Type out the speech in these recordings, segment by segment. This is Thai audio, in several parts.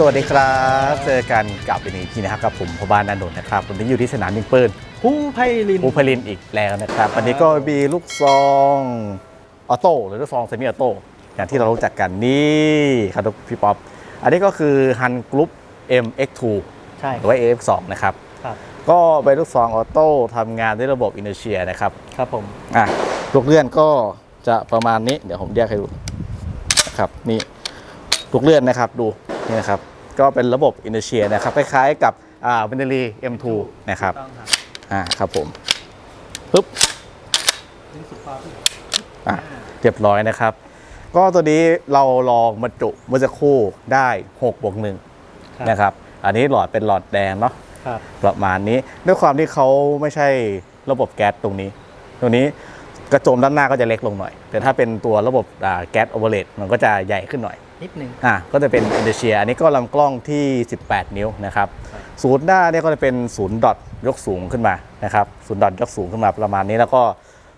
สวัสดีครับ เจอกันกับอีกทีนะครับกับผมพบานนันนท์นะครับวันนี้อยู่ที่สนามยิงปืนผู้ไพลินอูพลินอีกแล้วนะครับวันนี้ก็มีลูกซองออโต้หรือลูกซองเซมิออโต้อย่างที่เรารู้จักกันนี่ครับพี่ป๊อปอันนี้ก็คือฮันกรุ๊ป MX2 ใช่หรือว่า AF2 นะครับครับ ก็เป็นลูกซองออโต้ทำงานด้วยระบบอินเ r อร์เชียนะครับครับผมอะลูกเลื่อนก็จะประมาณนี้เดี๋ยวผมแยกให้ดูนะครับนี่ลูกเลื่อนนะครับดู นี่นะครับ ก็เป็นระบบอินเ r อร์เชียนะครับ คล้ายๆกับอ่าเบนเดลี M2 นะครับต้องครับ อ่า ครับผมปุ๊บดึงสุดฟ้าพี่อะเรียบร้อยนะครับ ก็ตัวนี้เราลองบรรจุเมื่อสักครู่ได้6บวกหนึ่งครับนะครับ อันนี้หลอดเป็นหลอดแดงเนาะครับประมาณนี้ด้วยความที่เขาไม่ใช่ระบบแก๊สตรงนี้ ตรงนี้กระโจมด้านหน้าก็จะเล็กลงหน่อย แต่ถ้าเป็นตัวระบบอ่าแก๊สโอเวอร์เลดมันก็จะใหญ่ขึ้นหน่อย นิดนึงอะก็จะเป็นอินเดเชียอันนี้ก็ลำกล้องที่ 18 นิ้วนะครับครับศูนย์หน้าเนี่ยก็จะเป็นศูนย์ดอทยกสูงขึ้นมานะครับศูนย์ดอทยกสูงขึ้นมาประมาณนี้แล้วก็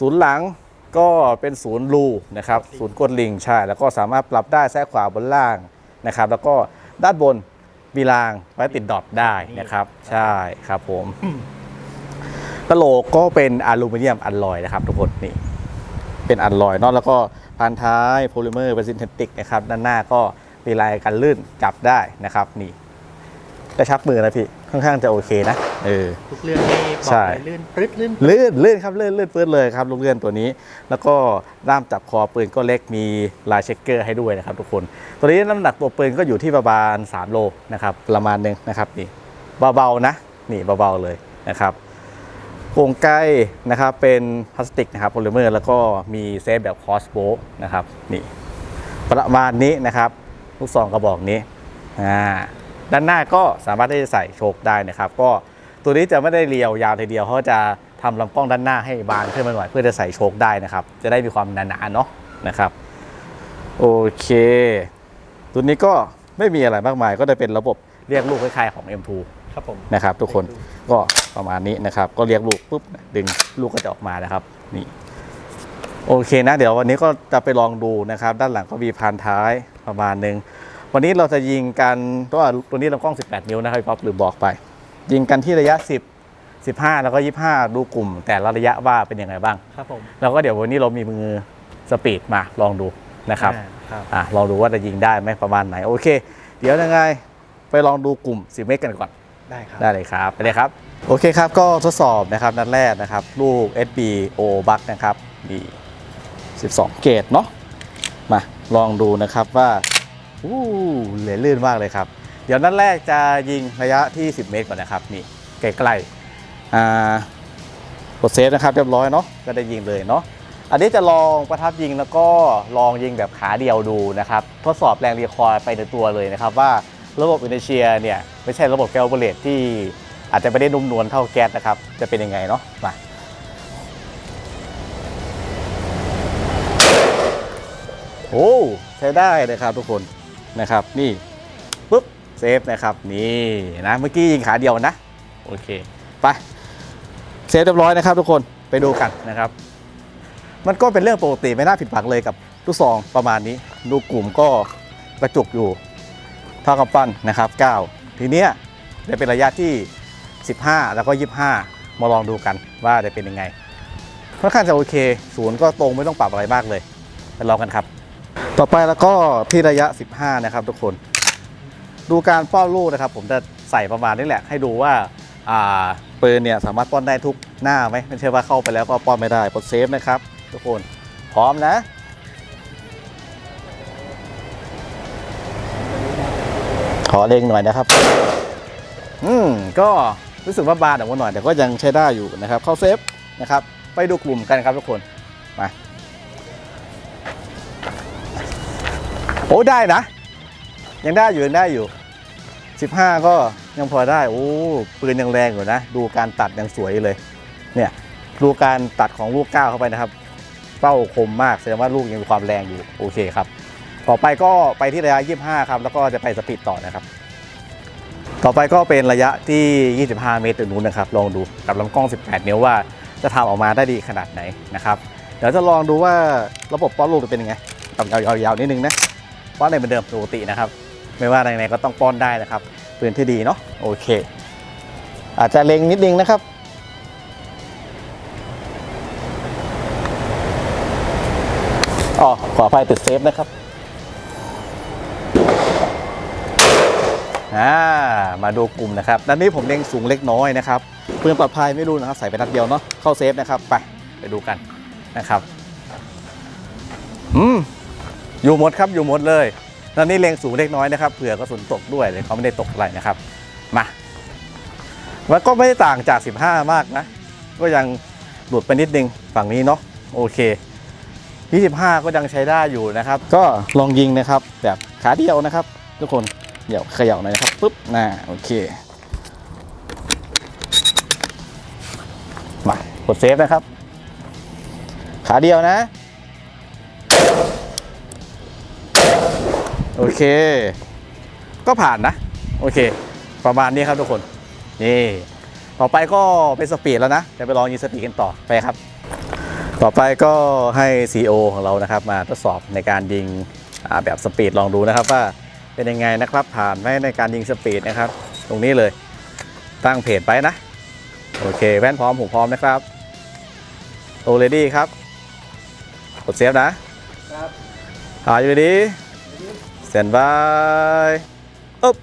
ศูนย์หลังก็เป็นศูนย์รูนะครับศูนย์กดลิงใช่แล้วก็สามารถปรับได้ซ้ายขวาบนล่างนะครับ แล้วก็ด้านบนมีรางไว้ติดดอทได้นะครับ ใช่ครับผมกระโหลกก็เป็นอลูมิเนียมอัลลอยนะครับทุกคนนี่เป็นอัลลอยเนาะแล้วก็ พันท้ายโพลิเมอร์เป็นซินเทติกนะครับด้านหน้าก็มีลายกันลื่นจับได้นะครับนี่กระชับมือนะพี่ค่อนข้างจะโอเคนะเออทุกเรื่องนี่บอกใช่เลยลื่นปรึ๊ดลื่นลื่นลื่นครับลื่นลื่นปื้ดเลยครับลูกเลื่อนตัวนี้ แล้วก็ด้ามจับคอปืนก็เล็กมีลายเช็คเกอร์ให้ด้วยนะครับทุกคน ตัวนี้น้ำหนักตัวปืนก็อยู่ที่ประมาณ3โลนะครับประมาณหนึงนะครับนี่เบาๆนะนี่เบาๆเลยนะครับ โครงใกล้นะครับเป็นพลาสติกนะครับโพลิเมอร์ แล้วก็มีเซฟแบบคอสโบนะครับนี่ประมาณนี้นะครับลูกซองกระบอกนี้ด้านหน้าก็สามารถที่จะใส่โชคได้นะครับ ก็ตัวนี้จะไม่ได้เรียวยาวทีเดียวเขาจะทำลำกล้องด้านหน้าให้บานขึ้นมาหน่อยเพื่อจะใส่โชคได้นะครับ จะได้มีความหนาๆเนาะนะครับโอเค ตัวนี้ก็ไม่มีอะไรมากมายก็จะเป็นระบบเรียกลูกคล้ายๆของ M2 ครับผมนะครับทุกคนก็ประมาณนี้นะครับ ก็เรียกลูกปุ๊บดึงลูกก็จะออกมานะครับนี่โอเคนะเดี๋ยววันนี้ก็จะไปลองดูนะครับ ด้านหลังก็มีพานท้ายประมาณหนึงวันนี้เราจะยิงกันตัวตัวนี้ลำกล้อง 18 นิ้วนะครับพี่ป๊อปหรือบอกไป ยิงกันที่ระยะ 10 15 แล้วก็ 25 ดูกลุ่ม แต่ละระยะว่าเป็นยังไงบ้างครับผมแล้วก็เดี๋ยววันนี้เรามีมือสปีดมาลองดูนะครับอ่าครับอะลองดูว่าจะยิงได้ไหมประมาณไหนโอเค เดี๋ยวยังไงไปลองดูกลุ่ม 10 เมตรกันก่อน ได้ครับ ได้เลยครับ ไปเลยครับ โอเคครับ ก็ทดสอบนะครับนัดแรกนะครับ ลูก SBO บักนะครับดี12 เกตเนาะ มาลองดูนะครับว่าอู้เหลือลื่นมากเลยครับ เดี๋ยวนัดแรกจะยิงระยะที่ 10 เมตรก่อนนะครับ นี่ใกล้ๆอ่ากดเซฟนะครับเรียบร้อยเนาะ ก็ได้ยิงเลยเนาะอันนี้จะลองประทับยิงแล้วก็ลองยิงแบบขาเดียวดูนะครับ ทดสอบแรงรีคอยล์ไปในตัวเลยนะครับว่า ระบบอินเดเชียเนี่ยไม่ใช่ระบบแกลเบเลตที่อาจจะไม่ได้นุ่มนวลเท่าแก๊สนะครับ จะเป็นยังไงเนาะมาโอ้ใช้ได้เลยครับทุกคนนะครับนี่ปุ๊บเซฟนะครับนี่นะเมื่อกี้ยิงขาเดียวนะโอเคไปเซฟเรียบร้อยนะครับ ทุกคนไปดูกันนะครับ มันก็เป็นเรื่องปกติไม่น่าผิดหวังเลยกับลูกซองประมาณนี้ ดูกลุ่มก็กระจุกอยู่ ท่ากับปั้นนะครับ 9 ทีเนี้ยจะเป็นระยะที่ 15 แล้วก็ 25 มาลองดูกันว่าจะเป็นยังไงค่อนข้างจะโอเคศูนย์ก็ตรงไม่ต้องปรับอะไรมากเลยไปลองกันครับ ต่อไปแล้วก็ที่ระยะ 15 นะครับ ทุกคน ดูการป้อนลูกนะครับ ผมจะใส่ประมาณนี้แหละ ให้ดูว่าอ่าปืนเนี่ยสามารถป้อนได้ทุกหน้าไหมไม่ใช่ว่าเข้าไปแล้วก็ป้อนไม่ได้กดเซฟนะครับ ทุกคนพร้อมนะ ขอเล็งหน่อยนะครับ อืมก็รู้สึกว่าบานออกมาหน่อยแต่ก็ยังใช้ได้อยู่นะครับ เข้าเซฟนะครับ ไปดูกลุ่มกันครับทุกคนมาโอ้ได้นะ ยังได้อยู่ยังได้อยู่ 15 ก็ยังพอได้โอ้ปืนยังแรงอยู่นะ ดูการตัดยังสวยเลย เนี่ยดูการตัดของลูกก้าวเข้าไปนะครับ เป้าคมมากแสดงว่าลูกยังมีความแรงอยู่โอเคครับ ต่อไปก็ไปที่ระยะ 25 ครับ แล้วก็จะไปสปีดต่อนะครับ ต่อไปก็เป็นระยะที่ 25 เมตรนู้นนะครับ ลองดูกับลำกล้อง 18 นิ้วว่าจะทำออกมาได้ดีขนาดไหนนะครับ เดี๋ยวจะลองดูว่าระบบป้อนลูกจะเป็นยังไงกับยาวๆๆนิดนึงนะป้อนในเหมือนเดิมปกตินะครับ ไม่ว่าไหนๆก็ต้องป้อนได้นะครับปืนที่ดีเนาะโอเค อาจจะเล็งนิดนึงนะครับอ๋อขออภัยติดเซฟนะครับ อ่ามาดูกลุ่มนะครับด้านนี้ผมเล็งสูงเล็กน้อยนะครับปืนปลอดภัยไม่รู้นะครับ ใส่ไปนัดเดียวเนาะเข้าเซฟนะครับ ไปไปดูกันนะครับอืมอยู่หมดครับอยู่หมดเลยด้านนี้เล็งสูงเล็กน้อยนะครับเผื่อกระสุนตกด้วยเลยเขาไม่ได้ตกอะไรนะครับ มามันก็ไม่ได้ต่างจาก 15 มากนะ ก็ยังหลุดไปนิดนึงฝั่งนี้เนาะโอเค 25 ก็ยังใช้ได้อยู่นะครับ ก็ลองยิงนะครับ แบบขาเดียวนะครับ ทุกคน เดี๋ยวเขย่าหน่อยนะครับปุ๊บน่าโอเคมากดเซฟนะครับ ขาเดียวนะ โอเค ก็ผ่านนะ โอเค ประมาณนี้ครับทุกคน นี่ ต่อไปก็เป็นสปีดแล้วนะ จะไปลองยิงสปีดกันต่อไปครับ ต่อไปก็ให้ CEO ของเรานะครับ มาทดสอบในการยิงแบบสปีดลองดูนะครับว่า เป็นยังไงนะครับผ่านไหมในการยิงสปีดนะครับ ตรงนี้เลยตั้งเพจไปนะ โอเค แว่นพร้อมหูพร้อมนะครับโอเลดี้ครับกดเซฟนะครับอ่าอยู่ดีเซนบายอุ๊บ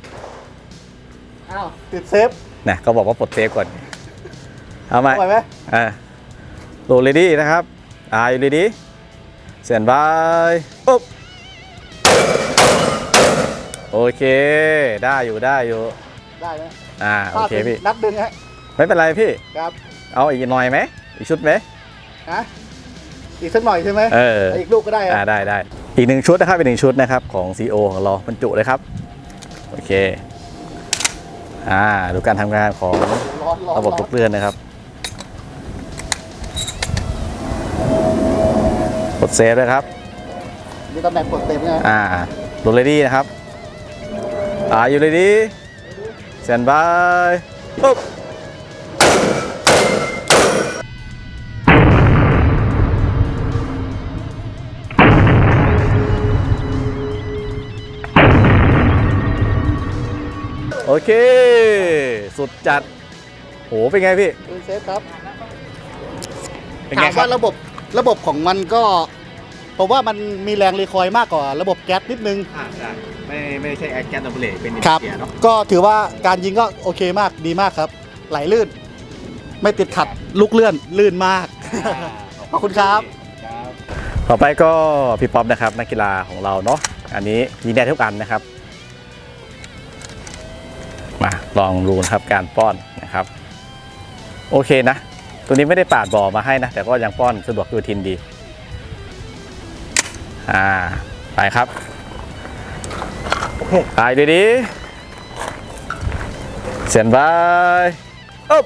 อ้าวติดเซฟนะเขาบอกว่าปลดเซฟก่อน เอาใหม่ปล่อยไหมอ่าโหลดเลยดีนะครับอ่าอยู่ดีเสียนบายปุ๊บโอ เค ได้อยู่ได้อยู่ ได้ไหมอ่าโอเคพี่ นัดดึงฮะไม่เป็นไรพี่ครับเอาอีกหน่อยไหมอีกชุดไหมฮะอีกสักหน่อยใช่ไหมเอออีกลูกก็ได้อ่าอะได้ได้อีกหนึ่งชุดนะครับเป็นหนึ่งชุดนะครับของ CO ของเราบรรจุเลยครับโอเคอ่าดูการทำงานของร้อนร้อนระบบร้ทุอนกเรือนนะครับกดเซฟเลยครับมีตำแหน่งกดเต็มนะอ่าโหลดเลยดีนะครับ อ่าอยู่เลยดีเซนบายปุ๊บโอเค สุดจัด โห เป็นไงพี่ปืนเซฟครับเป็นถาไงมครัว่าบ ระบบระบบของมันก็ผมว่ามันมีแรงรีคอยล์มากกว่า ระบบแก๊สนิดนึงอ่าใช่ ไม่ไม่ใช่แอดแกนดับเบิลเป็นอินครับเดียเนาะก็ถือว่าการยิงก็โอเคมากดีมากครับ ไหลลื่น ไม่ติดขัดลูกเลื่อนลื่นมาก ขอบคุณครับ ต่อไปก็พี่ป๊อปนะครับนักกีฬาของเราเนาะอันนี้ยิงได้ทุกอันนะครับ มาลองดูนะครับการป้อนนะครับ โอเคนะ ตัวนี้ไม่ได้ปาดบ่อมาให้นะ แต่ก็ยังป้อนสะดวกดูทินดี อ่าไปครับ ไปดีดีเสียนบายอ๊บ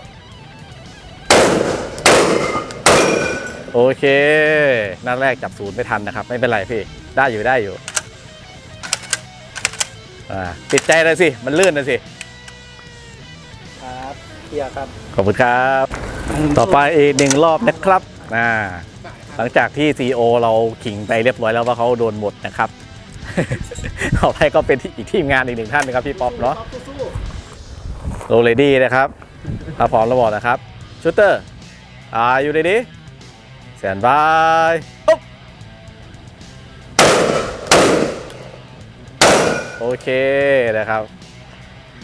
โอเคนัดแรกจับศูนย์ไม่ทันนะครับ ไม่เป็นไรพี่ ได้อยู่ได้อยู่อ่าติดใจเลยสิ มันลื่นเลยสิ ครับเพียครับ ขอบคุณครับ ต่อไปอีกหนึ่งรอบนะครับอ่าหลังจากที่ CEO เราขิงไปเรียบร้อยแล้วว่าเขาโดนหมดนะครับ ต่อไปก็เป็นที่อีกทีมงานอีกหนึ่งท่านนะครับพี่ป๊อปเนาะโรเลดี้นะครับถ้าพร้อมแล้วบอกนะครับชูเตอร์อ่าอยู่ดีๆแสนบายอุ๊บโอเคนะครับ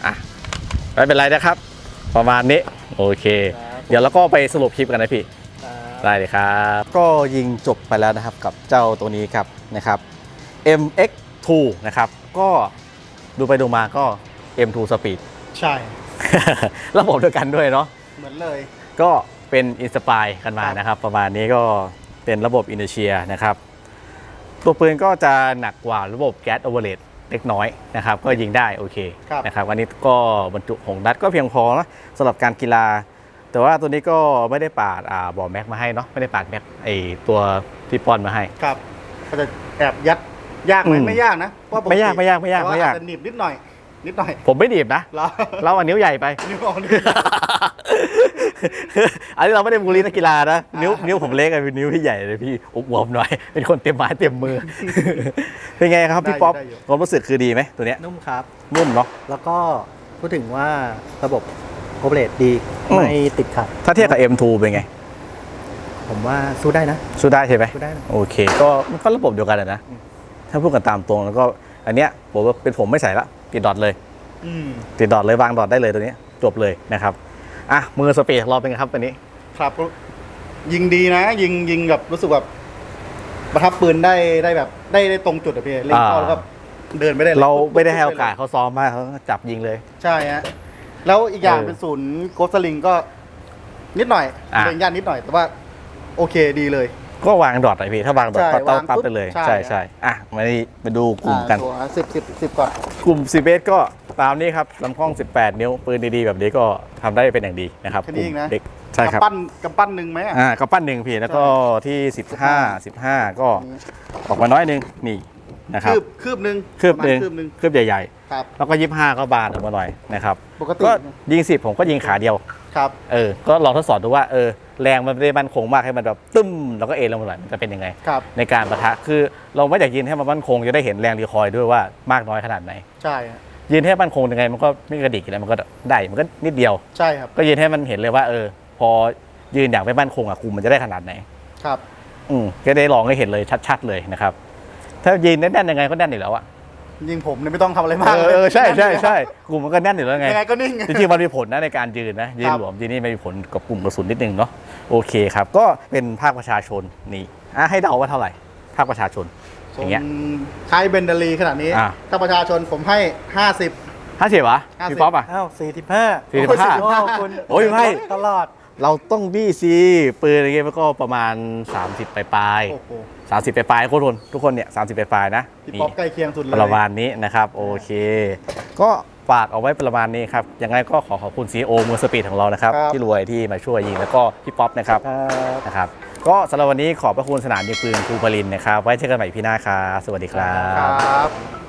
อะไม่เป็นไรนะครับ ประมาณนี้โอเค เดี๋ยวเราก็ไปสรุปคลิปกันนะพี่ได้เลยครับ ก็ยิงจบไปแล้วนะครับกับเจ้าตัวนี้ครับนะครับ MX2 นะครับ ก็ดูไปดูมาก็ M2 Speed ใช่ ระบบเดียวกันด้วยเนาะเหมือนเลย ก็เป็นอินสปายกันมานะครับ ประมาณนี้ก็เป็นระบบอินเดเชียนะครับ ตัวปืนก็จะหนักกว่าระบบแก๊สโอเวอร์เลดเล็กน้อยนะครับ ก็ยิงได้โอเคครับนะครับวันนี้ก็บรรจุหงนัดก็เพียงพอนะสำหรับการกีฬา แต่ว่าตัวนี้ก็ไม่ได้ปาดอ่าบอแม็กมาให้เนาะไม่ได้ปาดแม็กไอตัวที่ป้อนมาให้ครับก็จะแอบยัด ยากไหมอืมไม่ยากนะว่าปติไม่ยากไม่ยากไม่ยากแต่ว่ไม่ยาก อจจะหนีบนิดหน่อย นิดหน่อยผมไม่ดีบนะแล้วเราอันนิ้วใหญ่ไป นิ้วออกนิ้ว อันนี้เราไม่ได้บูลลี่นักกีฬานะนิ้วนิ้วผมเล็กอะเป็นนิ้วที่ใหญ่เลยพี่อุบวมหน่อย เป็นคนเต็มไม้เต็มมือ เป็นไงครับพี่ป๊อปได้อยู่ ความรู้สึกคือดีไหมตัวเนี้ยนุ่มครับ นุ่มเนาะ แล้วก็พูดถึงว่าระบบโอเปเรตดี อืม ไม่ติดขัดถ้าเทียบกับ M2 เป็นไงผมว่าสู้ได้นะ สู้ได้ใช่ไหมสู้ได้นะ โอเค ก็มันก็ระบบเดียวกันอะนะ ถ้าพูดกันตามตรงแล้วก็อันเนี้ยผมว่าเป็นผมไม่ใส่ละติดดอทเลยอืมติดดอทเลยวางดอทได้เลยตัวนี้จบเลยนะครับอะมือสปีดของเราเป็นไงครับวันนี้ ครับยิงดีนะ ยิงยิงแบบรู้สึกแบบประทับปืนได้ได้แบบได้ได้ตรงจุดอะพี่เล่นเข้าอ่าแล้วก็เดินไม่ได้ลยเราไม่ได้ให้โอกาสเขาซ้อมมากเขาก็จับยิงเลย ใช่ฮะแล้วอีกอย่างเออเป็นศูนย์โกสลิงก็นิดหน่อยอะเป็นย่านนิดหน่อยแต่ว่า โอเคดีเลย ก็วางดอทไปพี่ถ้าวางดอทใช่ก็ต้องวางปั๊บปุ๊บไปเลย ใช่ ใช่ใช่อะมาดีมาดูกลุ่มกันสิบสิบสิบก่อน กลุ่มซีเบสก็ตามนี้ครับลำกล้อง 18 นิ้ว ปืนดีๆ แบบนี้ก็ทำได้เป็นอย่างดีนะครับแค่นี้เองนะกลุ่มเด็กใช่ครับกำปั้นกำปั้นหนึ่งไหมอะอ่ากระปั้นหนึ่งพี่แล้วก็ที่ 15 15 ก็ออกมาน้อยหนึงนี่นะครับคืบคืบหนึ่งคืบหนึ่งประมาณคืบหนึ่งคืบใหญ่ครับ ๆ แล้วก็ 25 ก็บานออกมาหน่อยนะครับปกติก็ยิง 10 ผมก็ยิงขาเดียว ครับเออก็ลองทดสอบดูว่าเออแรงมันไม่ได้มั่นคงมากให้มันแบบตึ้มแล้วก็เอ็นลงมาหน่อยมันจะเป็นยังไง ครับในการประทะคือเราไม่อยากยินให้มันมั่นคงจะได้เห็นแรงรีคอยล์ด้วยว่ามากน้อยขนาดไหน ใช่ฮะยืนให้มั่นคงยังไงมันก็ไม่กระดิกแล้วมันก็ได้มันก็นิดเดียว ใช่ครับก็ยืนให้มันเห็นเลยว่าเออ พอยืนอย่างไม่มั่นคงอะกลุ่มมันจะได้ขนาดไหน ครับ อืมก็ได้ลองให้เห็นเลยชัด ๆ เลยนะครับ ถ้ายืนแน่นๆยังไงก็แน่นอยู่แล้วอะ ยิงผมเนี่ยไม่ต้องทำอะไรมากเออเออใช่ใช่ใช่กลุ่มมันก็แน่นอยู่แล้วไงยังไงก็นิ่ง จริงๆมันมีผลนะในการยืนนะยืนครับหลวมทีนี้ไม่มีผลกับกลุ่มกระสุนนิดนึงเนาะโอเคครับ ก็เป็นภาคประชาชนนี่อะให้เดาว่าเท่าไหร่ภาคประชาชนอย่างเงี้ยคล้ายเบนเดลีขนาดนี้อ่าถ้าประชาชนผมให้ห้าสิบห้าสิบวะ50พี่ป๊อปอะอ้าวสี่สิบห้าสี่สิบห้าโอ้คุณโอ้ยไม่ตลอด เราต้องบี้ซีปืนอะไรเงี้ยมันก็ประมาณ 30 ปลายโอ้โหๆ สามสิบปลายๆทุกคนทุกคนเนี่ยสามสิบปลายๆนะพี่นี่ป๊อปใกล้เคียงสุดเลยประมาณนี้นะครับโอเค ก็ฝากเอาไว้ประมาณนี้ครับยังไงก็ขอขอบคุณซีโอมือสปีดของเรานะครับครับ ที่รวยที่มาช่วยยิงแล้วก็พี่ป๊อปนะครับครับนะครับ ก็สำหรับวันนี้ขอบพระคุณสนามยิงปืนครูปรินทร์นะครับ ไว้เจอกันใหม่พี่หน้าครับสวัสดีครัคบรับ